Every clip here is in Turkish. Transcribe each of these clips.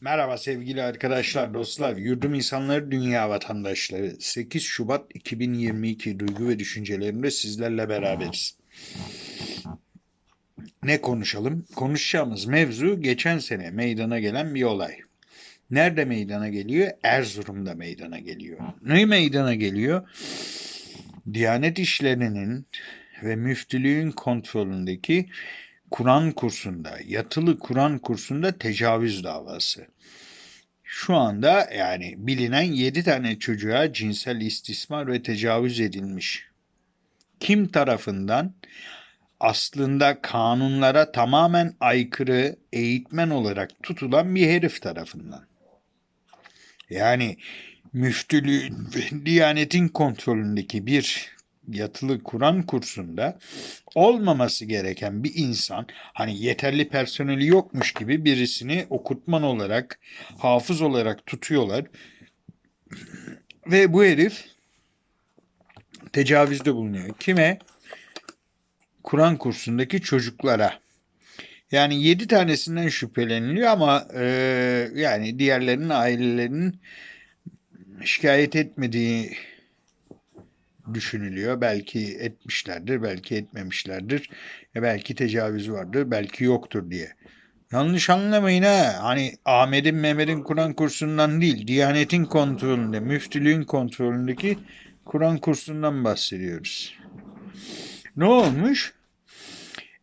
Merhaba sevgili arkadaşlar, dostlar, yurdum insanları, dünya vatandaşları. 8 Şubat 2022 duygu ve düşüncelerimde sizlerle beraberiz. Ne konuşalım? Konuşacağımız mevzu geçen sene meydana gelen bir olay. Nerede meydana geliyor? Erzurum'da meydana geliyor. Ne meydana geliyor? Diyanet işlerinin ve müftülüğün kontrolündeki Kur'an kursunda, yatılı Kur'an kursunda tecavüz davası. Şu anda yani bilinen 7 tane çocuğa cinsel istismar ve tecavüz edilmiş. Kim tarafından? Aslında kanunlara tamamen aykırı eğitmen olarak tutulan bir herif tarafından. Yani müftülüğün diyanetin kontrolündeki bir yatılı Kur'an kursunda olmaması gereken bir insan hani yeterli personeli yokmuş gibi birisini okutman olarak hafız olarak tutuyorlar ve bu herif tecavüzde bulunuyor. Kime? Kur'an kursundaki çocuklara. Yani yedi tanesinden şüpheleniliyor ama e, yani diğerlerinin ailelerinin şikayet etmediği düşünülüyor. Belki etmişlerdir, belki etmemişlerdir. E belki tecavüz vardır, belki yoktur diye. Yanlış anlamayın ha. Hani Ahmet'in Mehmet'in Kur'an kursundan değil, Diyanet'in kontrolünde, müftülüğün kontrolündeki Kur'an kursundan bahsediyoruz. Ne olmuş?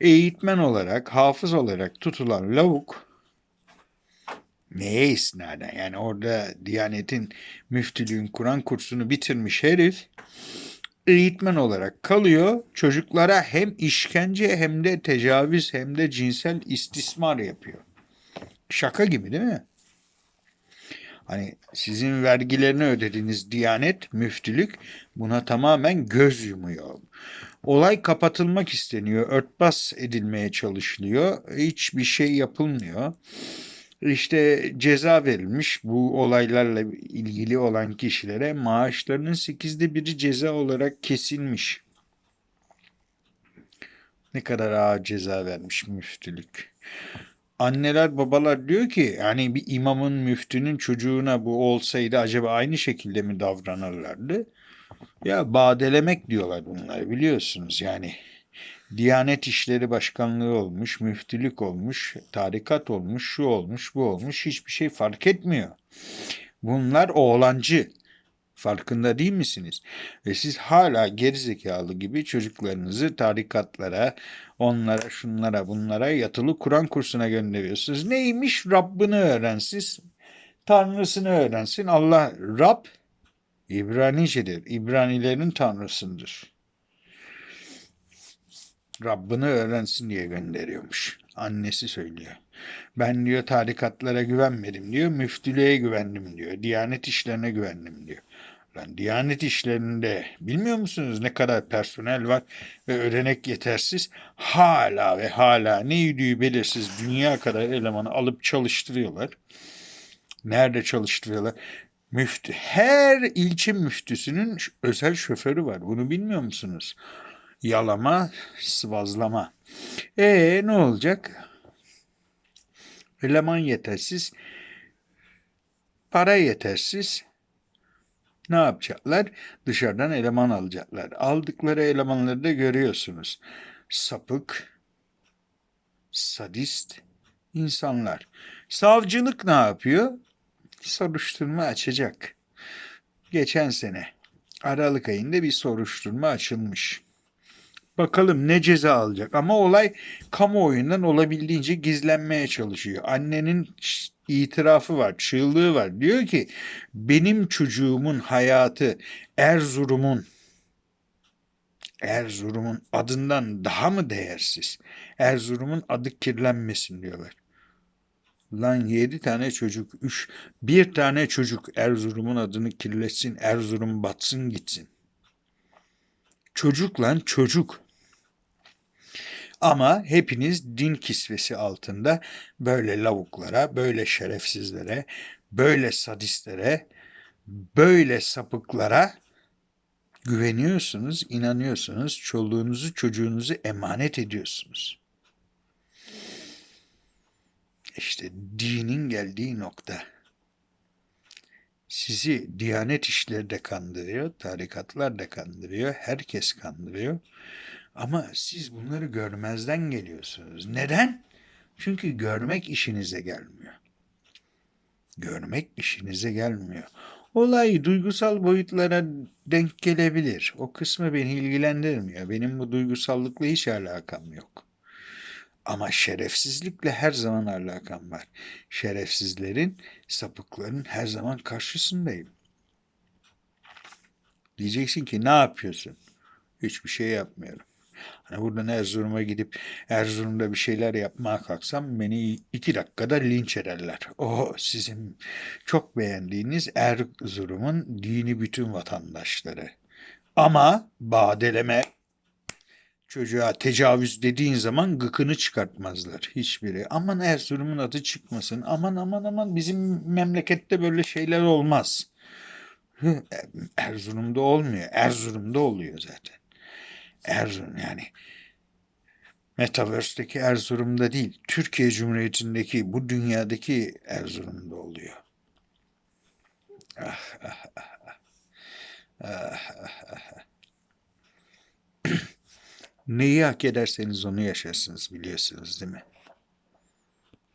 Eğitmen olarak, hafız olarak tutulan lavuk neye isnaden? Yani orada Diyanet'in, müftülüğün Kur'an kursunu bitirmiş herif eğitmen olarak kalıyor. Çocuklara hem işkence hem de tecavüz hem de cinsel istismar yapıyor. Şaka gibi değil mi? Hani sizin vergilerini ödediğiniz Diyanet, müftülük buna tamamen göz yumuyor. Olay kapatılmak isteniyor, örtbas edilmeye çalışılıyor. Hiçbir şey yapılmıyor. İşte ceza verilmiş bu olaylarla ilgili olan kişilere maaşlarının sekizde biri ceza olarak kesilmiş. Ne kadar ağır ceza vermiş müftülük. Anneler babalar diyor ki yani bir imamın müftünün çocuğuna bu olsaydı acaba aynı şekilde mi davranırlardı? Ya badelemek diyorlar bunlar biliyorsunuz yani. Diyanet İşleri Başkanlığı olmuş, müftülük olmuş, tarikat olmuş, şu olmuş, bu olmuş hiçbir şey fark etmiyor. Bunlar oğlancı. Farkında değil misiniz? Ve siz hala gerizekalı gibi çocuklarınızı tarikatlara, onlara, şunlara, bunlara yatılı Kur'an kursuna gönderiyorsunuz. Neymiş? Rabbini öğrensiz, Tanrısını öğrensin. Allah Rab İbranicedir. İbranilerin tanrısındır. Rabbini öğrensin diye gönderiyormuş. Annesi söylüyor. Ben diyor tarikatlara güvenmedim diyor. Müftülüğe güvendim diyor. Diyanet işlerine güvendim diyor. Lan Diyanet işlerinde bilmiyor musunuz ne kadar personel var ve ödenek yetersiz? Hala ve hala ne yürüyü belirsiz dünya kadar elemanı alıp çalıştırıyorlar. Nerede çalıştırıyorlar? Müftü. Her ilçe müftüsünün özel şoförü var. Bunu bilmiyor musunuz? Yalama, sıvazlama. E ne olacak? Eleman yetersiz, para yetersiz. Ne yapacaklar? Dışarıdan eleman alacaklar. Aldıkları elemanları da görüyorsunuz. Sapık, sadist insanlar. Savcılık ne yapıyor? Soruşturma açacak. Geçen sene Aralık ayında bir soruşturma açılmış. Bakalım ne ceza alacak. Ama olay kamuoyundan olabildiğince gizlenmeye çalışıyor. Annenin itirafı var, çığlığı var. Diyor ki benim çocuğumun hayatı Erzurum'un Erzurum'un adından daha mı değersiz? Erzurum'un adı kirlenmesin diyorlar. Lan yedi tane çocuk, üç, bir tane çocuk Erzurum'un adını kirletsin, Erzurum batsın gitsin. Çocuk lan çocuk. Ama hepiniz din kisvesi altında böyle lavuklara, böyle şerefsizlere, böyle sadistlere, böyle sapıklara güveniyorsunuz, inanıyorsunuz, çoluğunuzu çocuğunuzu emanet ediyorsunuz. İşte dinin geldiği nokta. Sizi Diyanet işleri de kandırıyor, tarikatlar da kandırıyor, herkes kandırıyor. Ama siz bunları görmezden geliyorsunuz. Neden? Çünkü görmek işinize gelmiyor. Görmek işinize gelmiyor. Olay duygusal boyutlara denk gelebilir. O kısmı beni ilgilendirmiyor. Benim bu duygusallıkla hiç alakam yok. Ama şerefsizlikle her zaman alakam var. Şerefsizlerin, sapıkların her zaman karşısındayım. Diyeceksin ki ne yapıyorsun? Hiçbir şey yapmıyorum. Hani buradan Erzurum'a gidip Erzurum'da bir şeyler yapmaya kalksam beni iki dakikada linç ederler. O sizin çok beğendiğiniz Erzurum'un dini bütün vatandaşları. Ama badeleme çocuğa tecavüz dediğin zaman gıkını çıkartmazlar hiçbiri. Aman Erzurum'un adı çıkmasın. Aman aman aman bizim memlekette böyle şeyler olmaz. Erzurum'da olmuyor. Erzurum'da oluyor zaten. Erzurum yani Metaverse'deki Erzurum'da değil, Türkiye Cumhuriyeti'ndeki, bu dünyadaki Erzurum'da oluyor. Ah, ah, ah. Ah, ah, ah. Neyi hak ederseniz onu yaşarsınız biliyorsunuz değil mi?